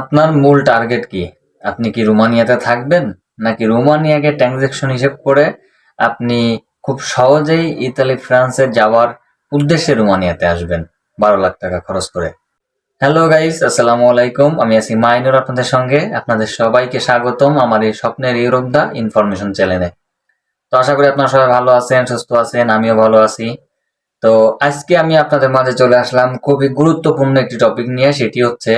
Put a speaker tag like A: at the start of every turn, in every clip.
A: আপনার মূল টার্গেট কি? আপনি কি রোমানিয়াতে থাকবেন? নাকি রোমানিয়াকে ট্রানজ্যাকশন হিসেব করে আপনি খুব সহজেই ইতালি, ফ্রান্সে যাওয়ার উদ্দেশ্যে রোমানিয়াতে আসবেন? বারো লাখ টাকা খরচ করে। হ্যালো গাইস আসসালামু আলাইকুম। আমি আছি মাইনুর আপনাদের সঙ্গে। আপনাদের সবাইকে স্বাগতম আমার এই স্বপ্নের ইউরোপ দা ইনফরমেশন চ্যানেলে। তো আশা করি আপনারা সবাই ভালো আছেন, সুস্থ আছেন, আমিও ভালো আছি। তো আজকে আমি আপনাদের মাঝে চলে আসলাম খুবই গুরুত্বপূর্ণ একটি টপিক নিয়ে, সেটি হচ্ছে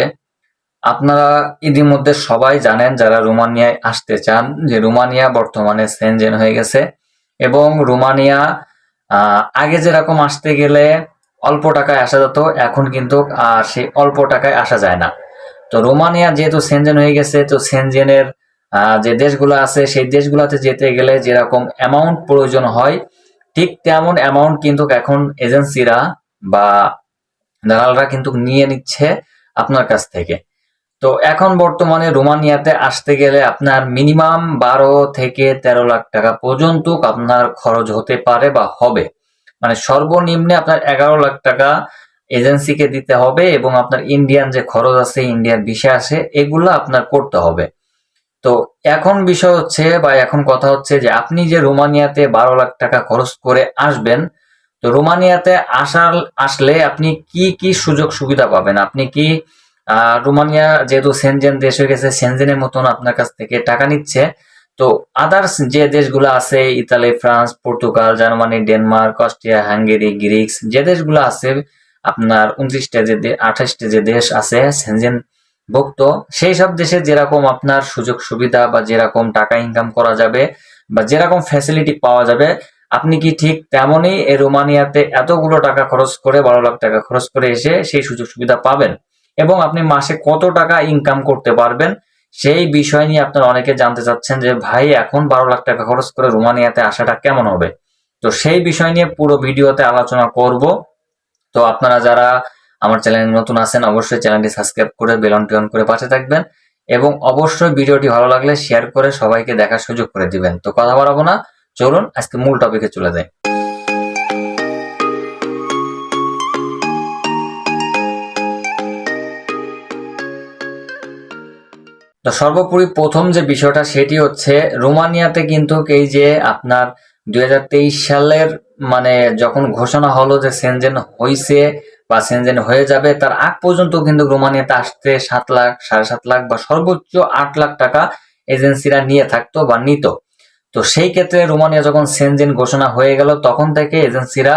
A: আপনারা ইতিমধ্যে সবাই জানেন যারা রোমানিয়ায় আসতে চান যে রোমানিয়া বর্তমানে সেনজেন হয়ে গেছে এবং রোমানিয়া আগে যেরকম আসতে গেলে অল্প টাকায় আসা যেত, এখন কিন্তু আর সেই অল্প টাকায় আসা যায় না। তো রোমানিয়া যেহেতু সেনজেন হয়ে গেছে, তো সেনজেনের যে দেশগুলো আছে সেই দেশগুলোতে যেতে গেলে যেরকম অ্যামাউন্ট প্রয়োজন হয়, ঠিক তেমন অ্যামাউন্ট কিন্তু এখন এজেন্সিরা বা দালালরা কিন্তু নিয়ে নিচ্ছে আপনার কাছ থেকে। তো এখন বর্তমানে রোমানিয়াতে আসতে গেলে আপনার মিনিমাম বারো থেকে তেরো লাখ টাকা পর্যন্ত আপনার খরচ হতে পারে বা হবে। মানে সর্বনিম্নে আপনার এগারো লাখ টাকা এজেন্সিকে দিতে হবে এবং আপনার ইন্ডিয়ান যে খরচ আছে ইন্ডিয়ার বিষয় আছে, এগুলো আপনার করতে হবে। তো এখন বিষয় হচ্ছে বা এখন কথা হচ্ছে যে আপনি যে রোমানিয়াতে বারো লাখ টাকা খরচ করে আসবেন, তো রোমানিয়াতে আসার, আসলে আপনি কি কি সুযোগ সুবিধা পাবেন? আপনি কি রোমানিয়া যেহেতু সেনজেন দেশ হয়ে গেছে, সেনজেনের মতন আপনার কাছ থেকে টাকা নিচ্ছে। তো আদার্স যে দেশগুলো আছে, Italy, France, Portugal, Germany, Denmark, Austria, Hungary Greeks যে দেশগুলো আছে, আপনার উনত্রিশটা যে আঠাশটা যে দেশ আছে সেনজেন ভুক্ত সেই সব দেশে যেরকম আপনার সুযোগ সুবিধা বা যেরকম টাকা ইনকাম করা যাবে বা যেরকম ফ্যাসিলিটি পাওয়া যাবে, আপনি কি ঠিক তেমনই রোমানিয়াতে এতগুলো টাকা খরচ করে, বারো লাখ টাকা খরচ করে এসে সেই সুযোগ সুবিধা পাবেন? এবং আপনি মাসে কত টাকা ইনকাম করতে পারবেন, সেই বিষয় নিয়ে আপনারা অনেকে জানতে চাচ্ছেন যে, ভাই, এখন বারো লাখ টাকা খরচ করে রোমানিয়াতে আসাটা কেমন হবে? তো সেই বিষয় নিয়ে পুরো ভিডিওতে আলোচনা করব। তো আপনারা যারা আমার চ্যানেলে নতুন আছেন, অবশ্যই চ্যানেলটি সাবস্ক্রাইব করে বেলনটি অন করে পাশে থাকবেন এবং অবশ্যই ভিডিওটি ভালো লাগলে শেয়ার করে সবাইকে দেখার সুযোগ করে দিবেন। তো কথা বাড়াবো না, চলুন আজকে মূল টপিকে চলে যাই। তো সর্বোপরি প্রথম যে বিষয়টা সেটি হচ্ছে রোমানিয়াতে কিন্তু এই যে আপনার দুই হাজার তেইশ সালের মানে যখন ঘোষণা হলো যে সেনজেন হইছে বা সেনজেন হয়ে যাবে, তার আগ পর্যন্ত কিন্তু রোমানিয়াতে আসতে সাত লাখ, সাড়ে সাত লাখ বা সর্বোচ্চ আট লাখ টাকা এজেন্সিরা নিয়ে থাকতো বা নিত। তো সেই ক্ষেত্রে রোমানিয়া যখন সেনজেন ঘোষণা হয়ে গেল, তখন থেকে এজেন্সিরা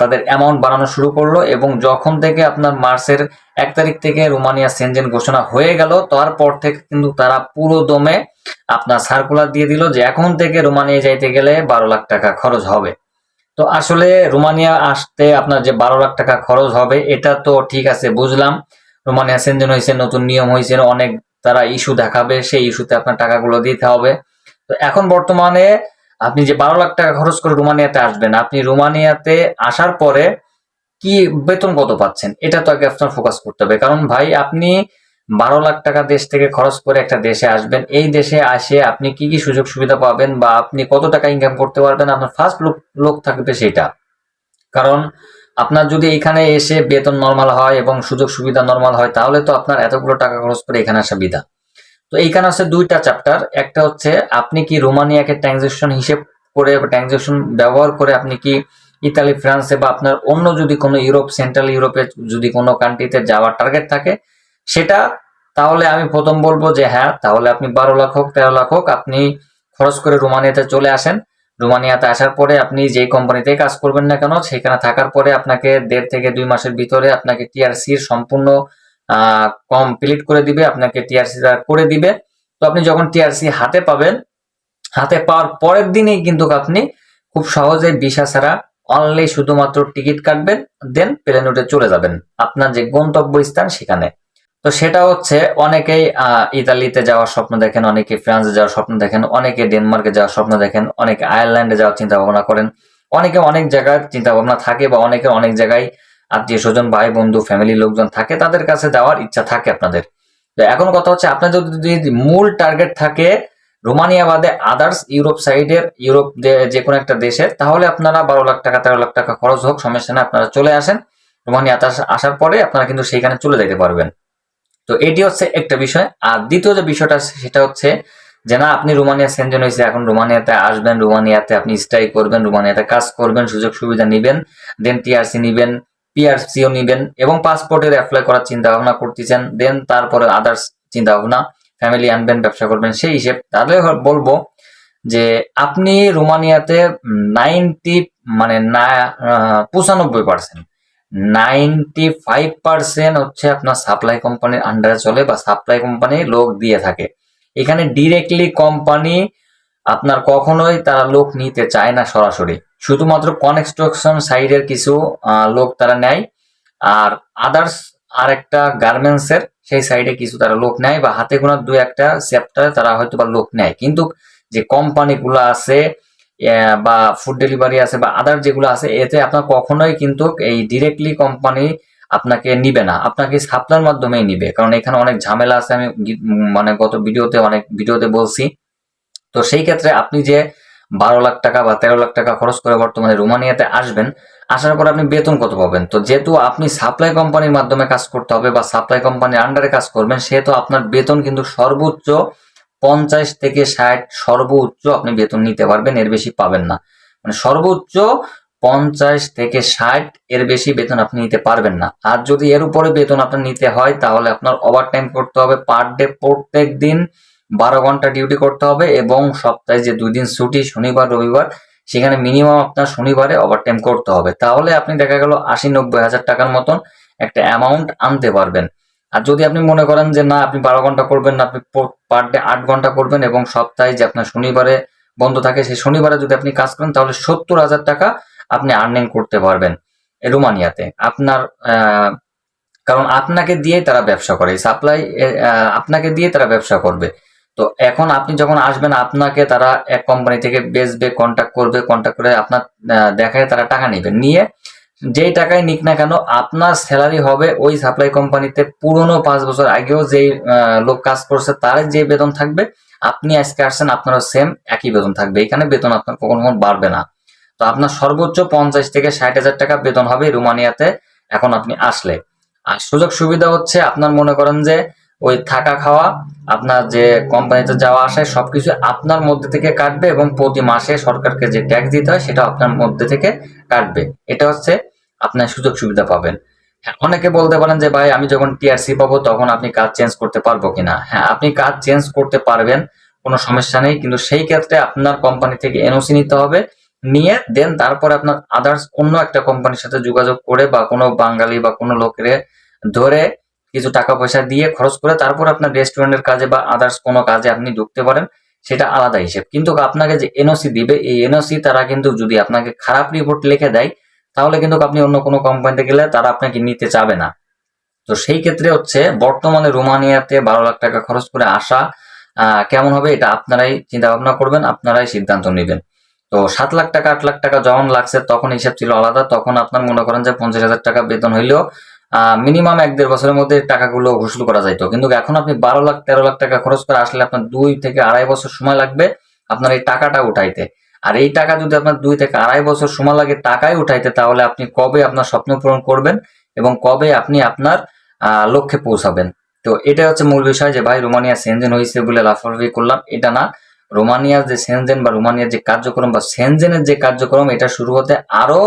A: তাদের অ্যামাউন্ট বাড়ানো শুরু করল এবং যখন থেকে আপনার মার্চের এক তারিখ থেকে রোমানিয়া সেনজেন ঘোষণা হয়ে গেল। তারপর থেকে কিন্তু তারা পুরো দমে আপনার সার্কুলার দিয়ে দিল যে এখন থেকে রোমানিয়া যাইতে গেলে বারো লাখ টাকা খরচ হবে। তো আসলে রোমানিয়া আসতে আপনার যে বারো লাখ টাকা খরচ হবে, এটা তো ঠিক আছে, বুঝলাম। রোমানিয়া সেনজেন হয়েছে নতুন নিয়ম হয়েছে অনেক তারা ইস্যু দেখাবে, সেই ইস্যুতে আপনার টাকাগুলো দিতে হবে। তো এখন বর্তমানে আপনি যে বারো লাখ টাকা খরচ করে রোমানিয়াতে আসবেন, আপনি রোমানিয়াতে আসার পরে কি বেতন কত পাচ্ছেন? এটা তো আগে আপনার ফোকাস করতে হবে। কারণ ভাই, আপনি বারো লাখ টাকা দেশ থেকে খরচ করে একটা দেশে আসবেন। এই দেশে আসে আপনি কি কি সুযোগ সুবিধা পাবেন বা আপনি কত টাকা ইনকাম করতে পারবেন? আপনার ফার্স্ট লোক লোক থাকবে সেটা। কারণ আপনার যদি এখানে এসে বেতন নর্মাল হয় এবং সুযোগ সুবিধা নর্মাল হয়, তাহলে তো আপনার এতগুলো টাকা খরচ করে এখানে আসা বিধা তো এইখানে আছে দুইটা চ্যাপ্টার একটা হচ্ছে আপনি কি রোমানিয়াকে ট্রানজেকশন হিসেব করে ট্রানজেকশন ব্যবহার করে আপনি কি ইতালি, ফ্রান্সে বা আপনার অন্য যদি কোনো ইউরোপ, সেন্ট্রাল ইউরোপে যদি কোনো কান্ট্রিতে যাওয়ার টার্গেট থাকে, সেটা তাহলে আমি প্রথম বলব যে হ্যাঁ তাহলে আপনি বারো লাখ হোক, তেরো লাখ হোক, আপনি খরচ করে রোমানিয়াতে চলে আসেন। রোমানিয়াতে আসার পরে আপনি যেই কোম্পানিতে কাজ করবেন না কেন, সেখানে থাকার পরে আপনাকে দেড় থেকে দুই মাসের ভিতরে আপনাকে টিআরসির সম্পূর্ণ কমপ্লিট করে দিবে, আপনাকে টিআরসি করে দিবে। তো আপনি যখন টিআরসি হাতে পাবেন, হাতে পাওয়ার পরের দিনেই কিন্তু আপনি খুব সহজে ভিসা ছাড়া অনলি শুধুমাত্র টিকিট কাটবেন দেন প্লেন উঠে চলে যাবেন। আপনার যে গন্তব্য স্থান সেখানে। তো সেটা হচ্ছে অনেকেই ইতালিতে যাওয়ার স্বপ্ন দেখেন, অনেকে ফ্রান্সে যাওয়ার স্বপ্ন দেখেন, অনেকে ডেনমার্কে যাওয়ার স্বপ্ন দেখেন, অনেকে আয়ারল্যান্ডে যাওয়ার চিন্তা ভাবনা করেন। অনেকে অনেক জায়গায় চিন্তা ভাবনা থাকে বা অনেকে অনেক জায়গায় আত্মীয় স্বজন ভাই, বন্ধু ফ্যামিলির লোকজন থাকে, তাদের কাছে যাওয়ার ইচ্ছা থাকে আপনাদের। তো এখন কথা হচ্ছে আপনার যদি মূল টার্গেট থাকে রোমানিয়া বাদে আদার্স ইউরোপ সাইডের, ইউরোপ যে কোনো একটা দেশের, তাহলে আপনারা বারো লাখ টাকা, তেরো লাখ টাকা খরচ হোক সমস্যা না আপনারা চলে আসেন। রোমানিয়া আসার পরে আপনারা কিন্তু সেইখানে চলে যেতে পারবেন। তো এটি হচ্ছে একটা বিষয়। আর দ্বিতীয় যে বিষয়টা সেটা হচ্ছে যে না, আপনি রোমানিয়া সেনজেন হয়েছে এখন রোমানিয়াতে আসবেন, রোমানিয়াতে আপনি স্টাই করবেন, রোমানিয়াতে কাজ করবেন, সুযোগ সুবিধা নিবেন, দেন টিআরসি নিবেন পিআরসিও নিবেন, এবং পাসপোর্টের অ্যাপ্লাই করার চিন্তা ভাবনা করতেছেন, দেন তারপরে আদার্স চিন্তা ভাবনা ফ্যামিলি আনবেন ব্যবসা করবেন, সেই হিসেব। তাহলে বলব যে আপনি রোমানিয়াতে নাইনটি মানে না পঁচানব্বই পার্সেন্ট নাইনটি ফাইভ পার্সেন্ট হচ্ছে আপনার সাপ্লাই কোম্পানির আন্ডারে চলে বা সাপ্লাই কোম্পানি লোক দিয়ে থাকে। এখানে ডিরেক্টলি কোম্পানি আপনার কখনোই তারা লোক নিতে চায় না সরাসরি। শুধুমাত্র কনস্ট্রাকশন সাইডের কিছু লোক তারা নেয়। আর আদার্স আর একটা গার্মেন্টস এর সেই সাইডে কিছু তারা লোক নেয় বা হাতে গোনা দু একটা চ্যাপ্টারে তারা হয়তো বা লোক নেয়। কিন্তু যে কোম্পানিগুলো আছে বা ফুড ডেলিভারি আছে বা আদার যেগুলো আছে, এতে আপনার কখনোই কিন্তু এই ডিরেক্টলি কোম্পানি আপনাকে নিবে না। আপনাকে সাপ্লাইয়ের মাধ্যমেই নিবে। কারণ এখানে অনেক ঝামেলা আছে, আমি মানে গত ভিডিওতে অনেক ভিডিওতে বলছি। তো সেই ক্ষেত্রে আপনি যে বারো লাখ টাকা বা তেরো লাখ টাকা খরচ করে বর্তমানে রোমানিয়াতে আসবেন আসার পর আপনি বেতন কত পাবেন। তো যেহেতু আপনি সাপ্লাই কোম্পানির মাধ্যমে কাজ করতে হবে বা সাপ্লাই কোম্পানির আন্ডারে কাজ করবেন, সেহেতু আপনার বেতন কিন্তু সর্বোচ্চ পঞ্চাশ থেকে ষাট সর্বোচ্চ আপনি বেতন নিতে পারবেন, এর বেশি পাবেন না। মানে সর্বোচ্চ পঞ্চাশ থেকে ষাট এর বেশি বেতন আপনি নিতে পারবেন না। আর যদি এর উপরে বেতন আপনার নিতে হয়, তাহলে আপনার ওভার টাইম করতে হবে পার ডে প্রত্যেক দিন বারো ঘণ্টা ডিউটি করতে হবে এবং সপ্তাহে যে দুই দিন ছুটি, শনিবার, রবিবার সেখানে মিনিমাম আপনার শনিবারে ওভারটাইম করতে হবে। তাহলে আপনি দেখা গেল আশি, নব্বই হাজার টাকার মতন একটা অ্যামাউন্ট আনতে পারবেন। আর যদি আপনি মনে করেন যে না, আপনি বারো ঘণ্টা করবেন না, আপনি পার ডে আট ঘণ্টা করবেন এবং সপ্তাহে যে আপনার শনিবারে বন্ধ থাকে, সেই শনিবারে যদি আপনি কাজ করেন, তাহলে সত্তর হাজার টাকা আপনি আর্নিং করতে পারবেন রোমানিয়াতে। আপনার কারণ আপনাকে দিয়ে তারা ব্যবসা করে সাপ্লাই আপনাকে দিয়ে তারা ব্যবসা করবে। তো এখন আপনি যখন আসবেন, আপনাকে তারা এক কোম্পানি থেকে বেচবে কন্ট্যাক্ট করবে কন্ট্যাক্ট করে আপনার দেখায় তারা টাকা নেবে। নিয়ে যেই টাকায় নিক না কেন, আপনার স্যালারি হবে ওই সাপ্লাই কোম্পানিতে পুরনো পাঁচ বছর আগেও যেই লোক কাজ করছে, তার যে বেতন থাকবে, আপনি আজকে আসছেন, আপনারও সেম একই বেতন থাকবে। এখানে বেতন আপনার কখনো কখনো বাড়বে না। তো আপনার সর্বোচ্চ পঞ্চাশ থেকে ষাট হাজার টাকা বেতন হবে রোমানিয়াতে এখন আপনি আসলে। আর সুযোগ সুবিধা হচ্ছে, আপনার মনে করেন যে ওই থাকা খাওয়া, আপনার যে কোম্পানিতে যাওয়া আসায় সবকিছু আপনার মধ্যে থেকে কাটবে এবং প্রতি মাসে সরকারকে যে ট্যাক্স দিতে হয় সেটা আপনার মধ্যে থেকে কাটবে। এটা হচ্ছে আপনার সুযোগ সুবিধা পাবেন। অনেকে বলতে পারেন যে, ভাই, আমি যখন টিআরসি পাবো, তখন আপনি কাজ চেঞ্জ করতে পারব কিনা? হ্যাঁ আপনি কাজ চেঞ্জ করতে পারবেন, কোনো সমস্যা নেই। কিন্তু সেই ক্ষেত্রে আপনার কোম্পানি থেকে এনওসি নিতে হবে, নিয়ে দেন তারপরে আপনার আদার্স অন্য একটা কোম্পানির সাথে যোগাযোগ করে বা কোনো বাঙালি বা কোনো লোকের ধরে কিছু টাকা পয়সা দিয়ে খরচ করে তারপর আপনার রেস্টুরেন্টের কাজে বা আদার্স কোনো কাজে আপনি ঢুকতে পারেন, সেটা আলাদা হিসেব। কিন্তু আপনাকে যে এনওসি দিবে, এই এনওসি তারা কিন্তু যদি আপনাকে খারাপ রিপোর্ট লিখে দেয়, তাহলে কিন্তু আপনি অন্য কোনো কোম্পানিতে গেলে তারা আপনাকে নিতে চাবে না। তো সেই ক্ষেত্রে হচ্ছে বর্তমানে রোমানিয়াতে বারো লাখ টাকা খরচ করে আসা কেমন হবে এটা আপনারাই চিন্তা ভাবনা করবেন, আপনারাই সিদ্ধান্ত নেবেন। তো সাত লাখ টাকা, আট লাখ টাকা যখন লাগছে, তখন হিসাব ছিল আলাদা, তখন আপনার মনে করেন যে পঞ্চাশ হাজার টাকা বেতন হইলেও মিনিমাম এক দেড় বছরের মধ্যে টাকাগুলো ঘোষণ করা যাইতো। কিন্তু এখন আপনি বারো লাখ, তেরো লাখ টাকা খরচ করে আসলে আপনার দুই থেকে আড়াই বছর সময় লাগবে আপনার এই টাকাটা উঠাইতে। আর এই টাকা যদি আপনার দুই থেকে আড়াই বছর সময় লাগে টাকাই উঠাইতে, তাহলে আপনি কবে আপনার স্বপ্ন পূরণ করবেন এবং কবে আপনি আপনার লক্ষ্যে পৌঁছাবেন। তো এটা হচ্ছে মূল বিষয় যে, ভাই, রোমানিয়া সেনজেন হয়েছে বলে লাফালাফি করলাম। এটা না। রোমানিয়ার যে সেনজেন বা রোমানিয়ার যে কার্যক্রম বা সেনজেনের যে কার্যক্রম, এটা শুরু হতে আরও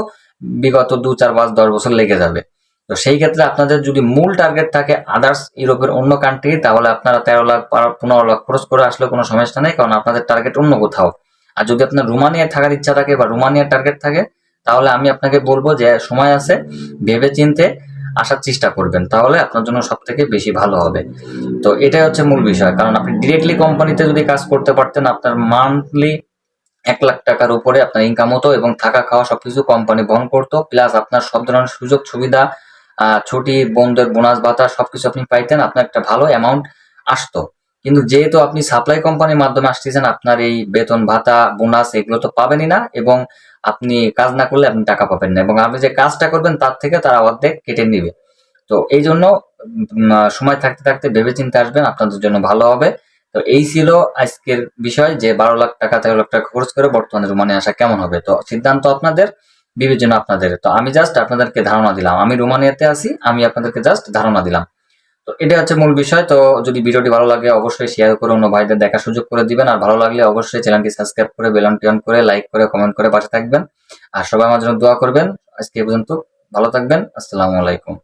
A: বিগত দু, চার, পাঁচ, দশ বছর লেগে যাবে। তো সেই ক্ষেত্রে আপনাদের যদি মূল টার্গেট থাকে আদার্স ইউরোপের অন্য কান্ট্রি তাহলে আপনারা তেরো লাখ পনেরো লাখ খরচ করে আসলে কোনো সমস্যা নেই, কারণ আপনাদের টার্গেট অন্য কোথাও। আর যদি আপনার রোমানিয়ায় থাকার ইচ্ছা থাকে বা রোমানিয়ার টার্গেট থাকে, তাহলে আমি আপনাকে বলব যে সময় আছে ভেবে চিনতে আসার চেষ্টা করবেন, তাহলে আপনার জন্য সব থেকে বেশি ভালো হবে। তো এটাই হচ্ছে মূল বিষয়, কারণ আপনি ডিরেক্টলি কোম্পানিতে যদি কাজ করতে পারতেন, আপনার মান্থলি এক লাখ টাকার উপরে আপনার ইনকাম হতো এবং থাকা খাওয়া সবকিছু কোম্পানি বহন করতো প্লাস আপনার সব ধরনের সুযোগ সুবিধা ছুটি বন্ধের বোনাস ভাতা সবকিছু আপনি পাইতেন, আপনার একটা ভালো অ্যামাউন্ট আসতো। কিন্তু যেহেতু আপনি সাপ্লাই কোম্পানির মাধ্যমে আসতেছেন, আপনার এই বেতন, ভাতা, বোনাস, এগুলো তো পাবেনই না এবং আপনি কাজ না করলে আপনি টাকা পাবেন না। এবং আপনি যে কাজটা করবেন, তার থেকে তারা অর্ধেক কেটে নিবে। তো এই জন্য সময় থাকতে থাকতে ভেবে চিন্তে আসবেন, আপনাদের জন্য ভালো হবে। তো এই ছিল আজকের বিষয় যে বারো লাখ টাকা, তেরো লাখ টাকা খরচ করে বর্তমানে রোমানে আসা কেমন হবে? তো সিদ্ধান্ত আপনাদের। বিবেচনা আপনাদের। তো আমি জাস্ট আপনাদেরকে ধারণা দিলাম। আমি রোমানিয়াতে আছি, আমি আপনাদেরকে জাস্ট ধারণা দিলাম। তো এটা হচ্ছে মূল বিষয়। তো যদি ভিডিওটি ভালো লাগে, অবশ্যই শেয়ার করে অন্য ভাইদের দেখার সুযোগ করে দিবেন। আর ভালো লাগলে অবশ্যই চ্যানেলটি সাবস্ক্রাইব করে বেলনটি অন করে লাইক করে কমেন্ট করে পাশে থাকবেন। আর সবাই আমার জন্য দোয়া করবেন। আজকে পর্যন্ত ভালো থাকবেন। আসসালামু আলাইকুম।